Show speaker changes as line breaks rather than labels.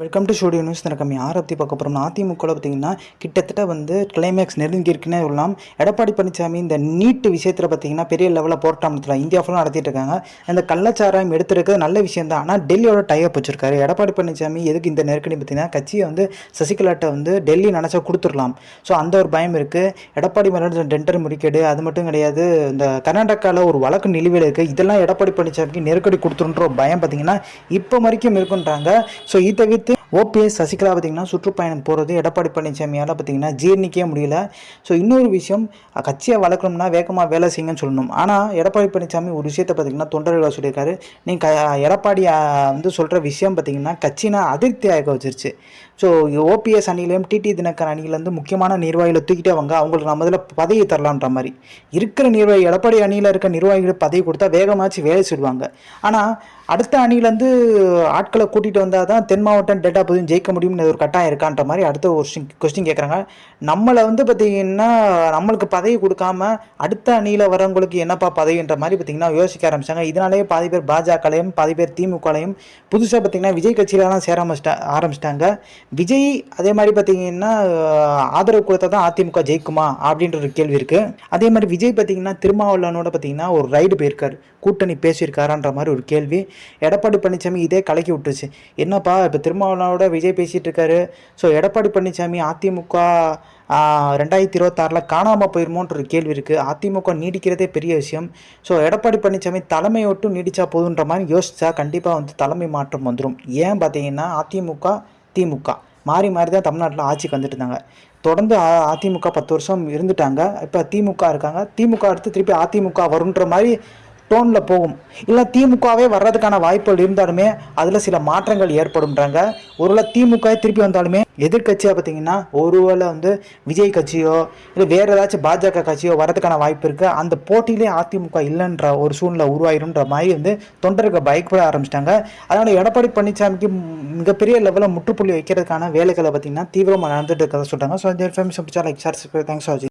Welcome to studio news நம்ம யாரை பற்றி பார்க்க போகிறோம்னா அதிமுகவில் பார்த்தீங்கன்னா கிட்டத்தட்ட வந்து கிளைமேக்ஸ் நெருங்கி இருக்குன்னே சொல்லலாம். எடப்பாடி பழனிசாமி இந்த நீட்டு விஷயத்தில் பார்த்தீங்கன்னா பெரிய லெவலில் போராட்டத்தில் இந்தியா ஃபுல்லாக நடத்திட்டு இருக்காங்க. அந்த கள்ளச்சாராயம் எடுத்துருக்கிறது நல்ல விஷயம் தான். ஆனால் டெல்லியோட டைப் வச்சிருக்காரு. எடப்பாடி பழனிசாமி எதுக்கு இந்த நெருக்கடி பார்த்தீங்கன்னா கட்சியை வந்து சசிகலாட்டை வந்து டெல்லி நினச்சா கொடுத்துடலாம். ஸோ அந்த ஒரு பயம் இருக்குது எடப்பாடி மேலே டெண்டர் முறிக்கேடு அது மட்டும் கிடையாது. இந்த கர்நாடகாவில் ஒரு வழக்கு நிலுவையில் இருக்குது இதெல்லாம் எடப்பாடி பழனிசாமிக்கு நெருக்கடி கொடுத்துருன்ற ஒரு பயம் பார்த்தீங்கன்னா இப்போ வரைக்கும் இருக்குன்றாங்க. ஸோ இதை அடுத்து ஓபிஎஸ் சசிகலா பார்த்தீங்கன்னா சுற்றுப்பயணம் போகிறது எடப்பாடி பழனிசாமியால் பார்த்தீங்கன்னா ஜீர்ணிக்கவே முடியல. ஸோ இன்னொரு விஷயம் கட்சியை வளர்க்கணும்னா வேகமாக வேலை செய்யுங்கன்னு சொல்லணும். ஆனால் எடப்பாடி பழனிசாமி ஒரு விஷயத்தை பார்த்தீங்கன்னா தொண்டர்கள் சொல்லியிருக்காரு. நீங்கள் எடப்பாடி வந்து சொல்கிற விஷயம் பார்த்தீங்கன்னா கட்சினா அதிருப்தி ஆக வச்சிருச்சு. ஸோ ஓபிஎஸ் அணியிலையும் டிடி தினகர் அணியிலேருந்து முக்கியமான நிர்வாகிகளை தூக்கிட்டே வாங்க அவங்களுக்கு நம்ம இதில் பதவி தரலான்ற மாதிரி. இருக்கிற நிர்வாகி எடப்பாடி அணியில் இருக்க நிர்வாகிகள் பதவி கொடுத்தா வேகமாச்சு வேலை செய்வாங்க. ஆனால் அடுத்த அணியிலேருந்து ஆட்களை கூட்டிகிட்டு வந்தால் தான் தென் மாவட்டம் டேட்டா பதிவு ஜெயிக்க முடியும்னு ஒரு கட்டாயம் இருக்கான்ற மாதிரி அடுத்த ஒரு கொஸ்டின் கேட்குறாங்க நம்மளை வந்து பார்த்திங்கன்னா நம்மளுக்கு பதவி கொடுக்காம அடுத்த அணியில் வரவங்களுக்கு என்னப்பா பதவின்ற மாதிரி பார்த்திங்கன்னா யோசிக்க ஆரம்பிச்சாங்க. இதனாலேயே பாதி பேர் பாஜகலையும் பாதி பேர் திமுகலையும் புதுசாக பார்த்திங்கன்னா விஜய் கட்சியிலலாம் சேர ஆரம்பிச்சிட்டா ஆரம்பிச்சிட்டாங்க. விஜய் அதே மாதிரி பார்த்திங்கன்னா ஆதரவு கொடுத்தா தான் அதிமுக ஜெயிக்குமா அப்படின்ற ஒரு கேள்வி இருக்குது அதே மாதிரி விஜய் பார்த்திங்கன்னா திருமாவளவனோட பார்த்திங்கன்னா ஒரு ரைடு போயிருக்கார். கூட்டணி பேசியிருக்காரான்ற மாதிரி ஒரு கேள்வி. எடப்பாடி பழனிசாமி இதே கலக்கி விட்டுருச்சு. என்னப்பா இப்போ திருமாவளவனோட விஜய் பேசிகிட்டு இருக்காரு ஸோ எடப்பாடி பழனிசாமி அதிமுக ரெண்டாயிரத்தி இருபத்தாறில் காணாமல் போயிருமோன்ற ஒரு கேள்வி இருக்குது அதிமுக நீடிக்கிறதே பெரிய விஷயம். ஸோ எடப்பாடி பழனிசாமி தலைமை ஒட்டும் நீடிச்சா போதுன்ற மாதிரி யோசிச்சா கண்டிப்பாக வந்து தலைமை மாற்றம் வந்துடும் ஏன் பார்த்தீங்கன்னா அதிமுக திமுக மாறி மாறி தான் தமிழ்நாட்டில் ஆட்சிக்கு வந்துட்டு இருந்தாங்க தொடர்ந்து அதிமுக பத்து வருஷம் இருந்துட்டாங்க. இப்போ திமுக இருக்காங்க. திமுக அடுத்து திருப்பி அதிமுக வருன்ற மாதிரி டோனில் போகும். இல்லை திமுகவே வர்றதுக்கான வாய்ப்புகள் இருந்தாலுமே அதில் சில மாற்றங்கள் ஏற்படும்ன்றாங்க. ஒருவேளை திமுக திருப்பி வந்தாலுமே எதிர்க்கட்சியாக பார்த்தீங்கன்னா ஒருவேளை வந்து விஜய் கட்சியோ இல்லை வேறு ஏதாச்சும் பாஜக கட்சியோ வரதுக்கான வாய்ப்பு இருக்குது அந்த போட்டியிலே அதிமுக இல்லைன்ற ஒரு சூழ்நிலை உருவாயிருன்ற மாதிரி வந்து தொண்டர்கள் பயப்பட ஆரம்பிச்சிட்டாங்க. அதனால் எடப்பாடி பழனிசாமிக்கு மிகப்பெரிய லெவலில் முற்றுப்புள்ளி வைக்கிறதுக்கான வேலைகளை பார்த்தீங்கன்னா தீவிரமாக நடந்துட்டு இருக்கிறத சொல்கிறாங்க ஸோ இந்த இன்ஃபர்மேஷன் பிடிச்சா லைக் சார் தேங்க்ஸ் ஃபார்